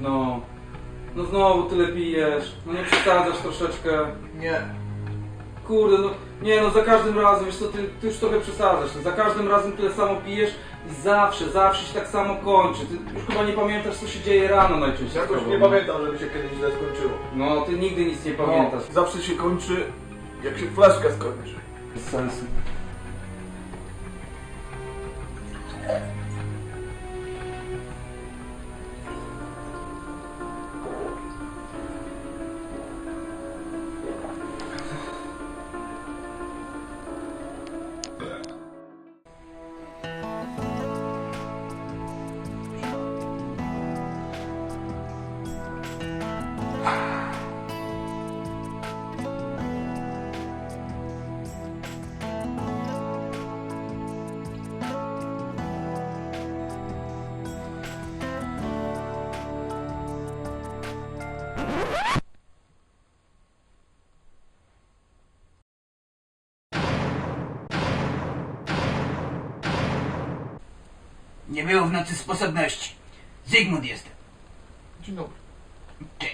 No. No znowu tyle pijesz. No nie przesadzasz troszeczkę. Nie. Kurde, no nie no, za każdym razem, wiesz co, ty, ty już trochę przesadzasz. Za każdym razem tyle samo pijesz i zawsze, zawsze się tak samo kończy. Ty już chyba nie pamiętasz, co się dzieje rano najczęściej. z Jakoś tobą, nie no. pamiętam, żeby się kiedyś źle skończyło. No, ty nigdy nic nie pamiętasz. No, zawsze się kończy, jak się flaszka skończy. Bez sensu. Nie było w nocy sposobności. Zygmunt jestem. Dzień dobry. Cześć.